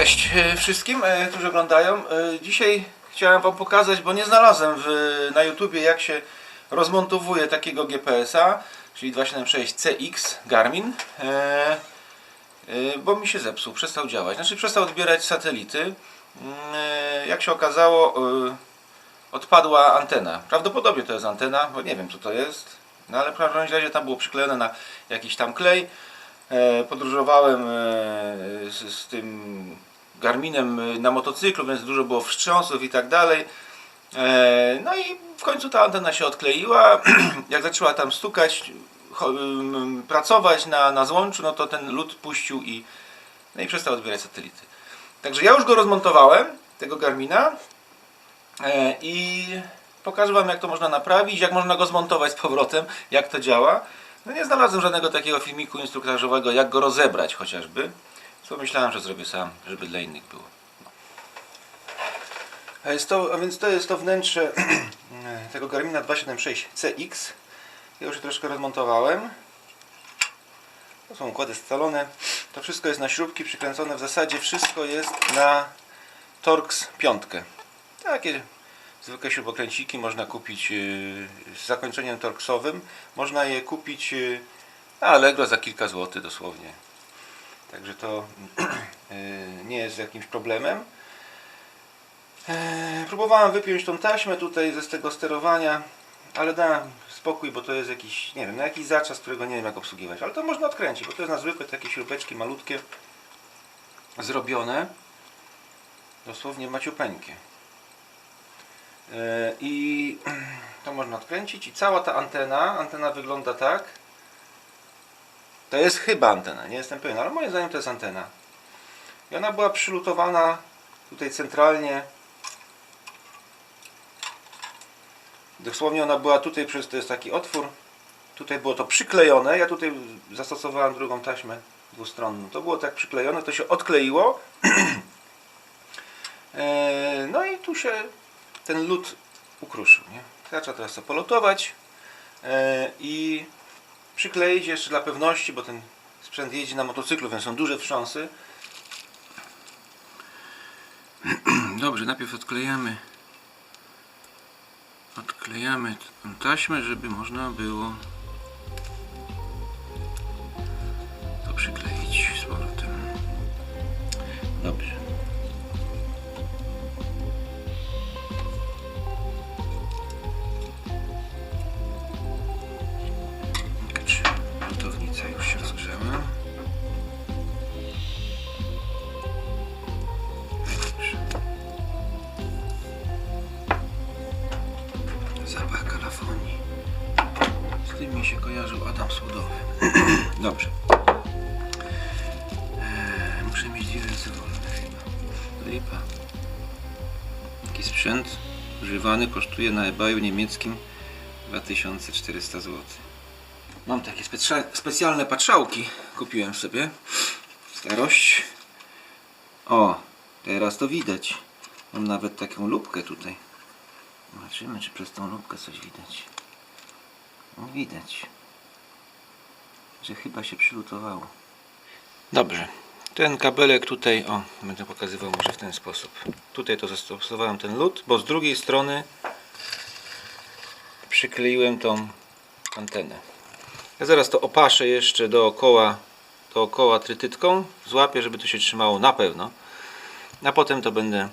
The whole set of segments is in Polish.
Cześć e, wszystkim, e, którzy oglądają. E, Dzisiaj chciałem Wam pokazać, bo nie znalazłem w, na YouTubie jak się rozmontowuje takiego GPS-a, czyli 276CX Garmin, bo mi się zepsuł, przestał działać. Znaczy przestał odbierać satelity. Mm, Jak się okazało, odpadła antena. Prawdopodobnie to jest antena, bo nie wiem co to jest. No ale w każdym razie tam było przyklejone na jakiś tam klej. Podróżowałem z, z tym Garminem e, na motocyklu, więc dużo było wstrząsów i tak dalej. E, No i w końcu ta antena się odkleiła. Jak zaczęła tam stukać, ym, pracować na, na złączu, no to ten lód puścił i, no i przestał odbierać satelity. Także ja już go rozmontowałem, tego Garmina. E, I pokażę Wam jak to można naprawić, jak można go zmontować z powrotem, jak to działa. No nie znalazłem żadnego takiego filmiku instruktażowego, jak go rozebrać chociażby. Co myślałem, że zrobię sam, żeby dla innych było. A, jest to, a więc to jest to wnętrze tego Garmina 276CX. Ja już troszkę rozmontowałem. To są układy scalone. To wszystko jest na śrubki przykręcone. W zasadzie wszystko jest na Torx piątkę. Takie zwykłe śrubokręciki można kupić yy, z zakończeniem torksowym. Można je kupić yy, na Allegro za kilka złotych dosłownie. Także to yy, nie jest jakimś problemem. Eee, Próbowałem wypiąć tą taśmę tutaj ze z tego sterowania, ale dałem spokój, bo to jest jakiś, nie wiem, na jakiś zaczas, którego nie wiem jak obsługiwać. Ale to można odkręcić, bo to jest na zwykłe takie śrubeczki malutkie, zrobione, dosłownie maciupeńkie. Eee, I to można odkręcić i cała ta antena, antena wygląda tak. To jest chyba antena, nie jestem pewien, ale moim zdaniem to jest antena. I ona była przylutowana tutaj centralnie. Dosłownie ona była tutaj, przez to jest taki otwór. Tutaj było to przyklejone. Ja tutaj zastosowałem drugą taśmę dwustronną. To było tak przyklejone, to się odkleiło. Eee, No i tu się ten lód ukruszył. Nie? Trzeba teraz to polotować eee, i przykleić jeszcze dla pewności, bo ten sprzęt jeździ na motocyklu, więc są duże wstrząsy. Dobrze, najpierw odklejamy odklejamy taśmę, żeby można było to przykleić z powrotem. Dobrze. Zapach kalafonii. Z tym mi się kojarzył Adam Słodowy. Dobrze. Eee, muszę mieć dwie ręce wolne chyba. Lipa. Taki sprzęt używany kosztuje na eBayu niemieckim 2400 zł. Mam takie specja- specjalne patrzałki. Kupiłem sobie. Starość. O, teraz to widać. Mam nawet taką lupkę tutaj. Zobaczymy, czy przez tą lubkę coś widać. No widać. Że chyba się przylutowało. Dobrze. Ten kabelek tutaj, o, będę pokazywał może w ten sposób. Tutaj to zastosowałem ten lód, bo z drugiej strony przykleiłem tą antenę. Ja zaraz to opaszę jeszcze dookoła, dookoła trytytką. Złapię, żeby to się trzymało na pewno. A potem to będę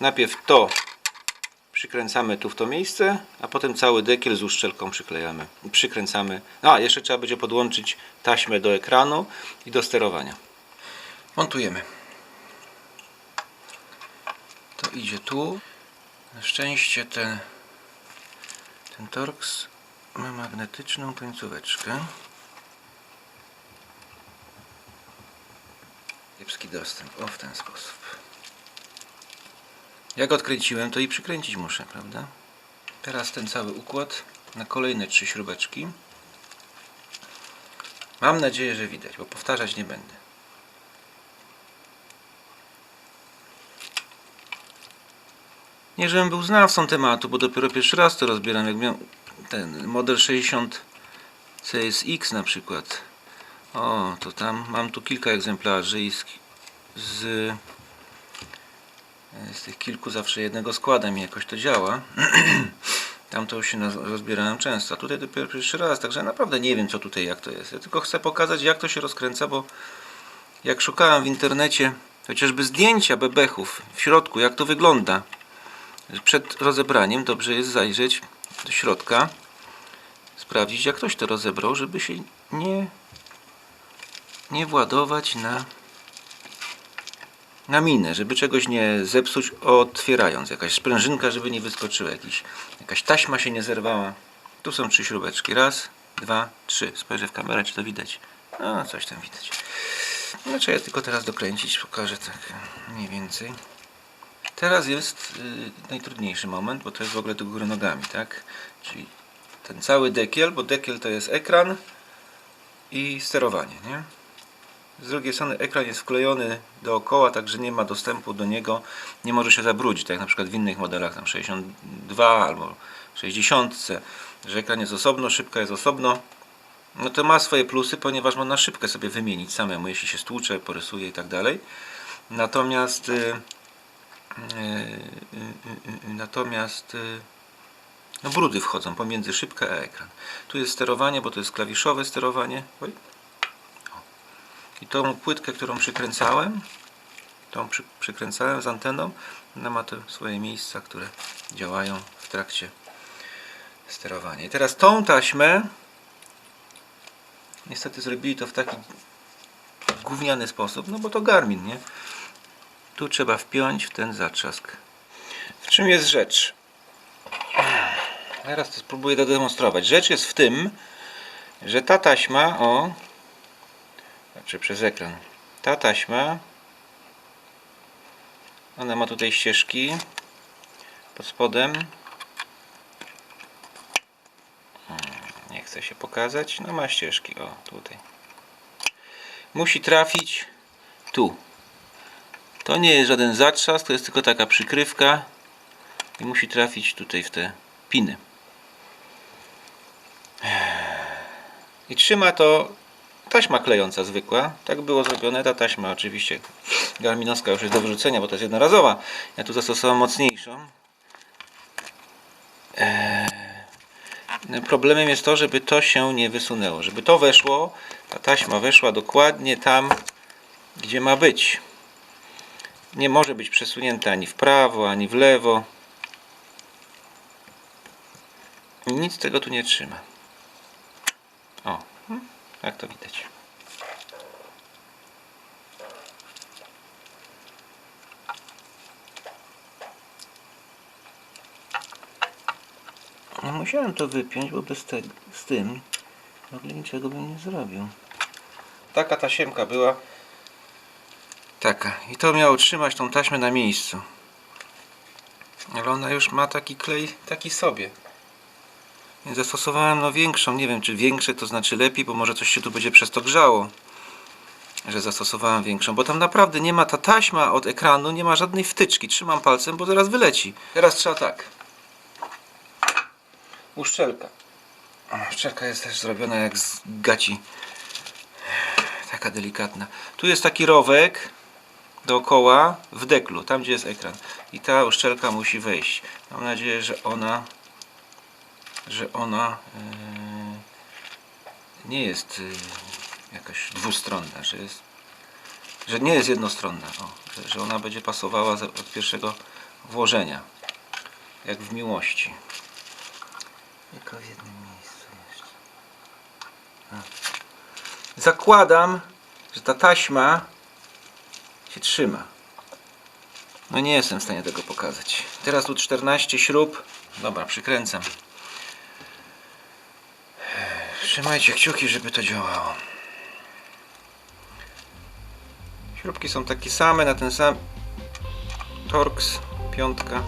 najpierw to przykręcamy tu w to miejsce, a potem cały dekiel z uszczelką przyklejamy. Przykręcamy. A, jeszcze trzeba będzie podłączyć taśmę do ekranu i do sterowania. Montujemy. To idzie tu. Na szczęście ten, ten Torx ma magnetyczną końcóweczkę. Kiepski dostęp. O, w ten sposób. Jak odkręciłem, to i przykręcić muszę, prawda? Teraz ten cały układ na kolejne trzy śrubeczki. Mam nadzieję, że widać, bo powtarzać nie będę. Nie, żebym był znawcą tematu, bo dopiero pierwszy raz to rozbieram. Jak miał ten model 60 CSX na przykład. O, to tam mam tu kilka egzemplarzy i z, z Z tych kilku zawsze jednego składam i jakoś to działa. Tam to już się rozbierałem często, a tutaj dopiero pierwszy raz, także naprawdę nie wiem co tutaj jak to jest. Ja tylko chcę pokazać jak to się rozkręca, bo jak szukałem w internecie chociażby zdjęcia bebechów w środku, jak to wygląda przed rozebraniem, dobrze jest zajrzeć do środka, sprawdzić jak ktoś to rozebrał, żeby się nie, nie władować na, na minę, żeby czegoś nie zepsuć otwierając. Jakaś sprężynka, żeby nie wyskoczyła, jakiś, jakaś taśma się nie zerwała. Tu są trzy śrubeczki. Raz, dwa, trzy. Spojrzę w kamerę, czy to widać. No, coś tam widać. No, je tylko teraz dokręcić, pokażę tak mniej więcej. Teraz jest y, najtrudniejszy moment, bo to jest w ogóle do góry nogami, tak? Czyli ten cały dekiel, bo dekiel to jest ekran i sterowanie, nie? Z drugiej strony ekran jest wklejony dookoła, także nie ma dostępu do niego, nie może się zabrudzić, tak jak na przykład w innych modelach, tam 62 albo 60, że ekran jest osobno, szybka jest osobno. No to ma swoje plusy, ponieważ można szybkę sobie wymienić samemu, jeśli się stłucze, porysuje i tak dalej. Natomiast y, y, y, y, natomiast y, no brudy wchodzą pomiędzy szybkę a ekran. Tu jest sterowanie, bo to jest klawiszowe sterowanie. Oj. I tą płytkę, którą przykręcałem, tą przy, przykręcałem z anteną, ona ma te swoje miejsca, które działają w trakcie sterowania. I teraz tą taśmę niestety zrobili to w taki gówniany sposób, no bo to Garmin, nie? Tu trzeba wpiąć w ten zatrzask. W czym jest rzecz? Teraz to spróbuję zademonstrować. Rzecz jest w tym, że ta taśma, o, znaczy przez ekran, ta taśma, ona ma tutaj ścieżki pod spodem. Hmm, Nie chce się pokazać, no ma ścieżki, o, tutaj. Musi trafić tu. To nie jest żaden zatrzask, to jest tylko taka przykrywka i musi trafić tutaj w te piny. I trzyma to taśma klejąca zwykła. Tak było zrobione. Ta taśma oczywiście garminowska już jest do wyrzucenia, bo to jest jednorazowa. Ja tu zastosowałem mocniejszą. Eee, problemem jest to, żeby to się nie wysunęło. Żeby to weszło, ta taśma weszła dokładnie tam, gdzie ma być. Nie może być przesunięta ani w prawo, ani w lewo. Nic tego tu nie trzyma. Jak to widać. No musiałem to wypiąć, bo bez tego, z tym w ogóle niczego bym nie zrobił. Taka tasiemka była. Taka. I to miało trzymać tą taśmę na miejscu. Ale ona już ma taki klej, taki sobie. Zastosowałem no większą, nie wiem czy większe to znaczy lepiej, bo może coś się tu będzie przez to grzało. Że zastosowałem większą, bo tam naprawdę nie ma ta taśma od ekranu, nie ma żadnej wtyczki. Trzymam palcem, bo zaraz wyleci. Teraz trzeba tak. Uszczelka. Uszczelka jest też zrobiona jak z gaci. Taka delikatna. Tu jest taki rowek dookoła w deklu, tam gdzie jest ekran. I ta uszczelka musi wejść. Mam nadzieję, że ona że ona yy, nie jest yy, jakaś dwustronna, że jest że nie jest jednostronna, o, że, ona będzie pasowała od pierwszego włożenia, jak w miłości. Tylko w jednym miejscu jeszcze. Zakładam, że ta taśma się trzyma. No nie jestem w stanie tego pokazać. Teraz tu 14 śrub. Dobra, przykręcam. Trzymajcie kciuki, żeby to działało. Śrubki są takie same na ten sam Torx piątka.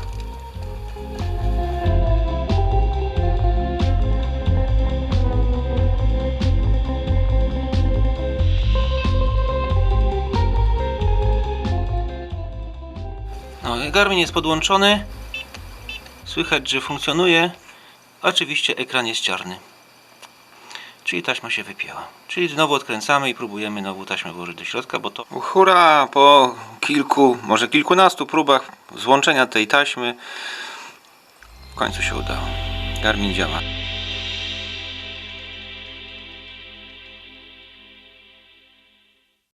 No, Garmin jest podłączony. Słychać, że funkcjonuje. Oczywiście ekran jest czarny. Czyli taśma się wypięła. Czyli znowu odkręcamy i próbujemy znowu taśmę włożyć do środka, bo to... Hurra! Po kilku, może kilkunastu próbach złączenia tej taśmy w końcu się udało. Garmin działa.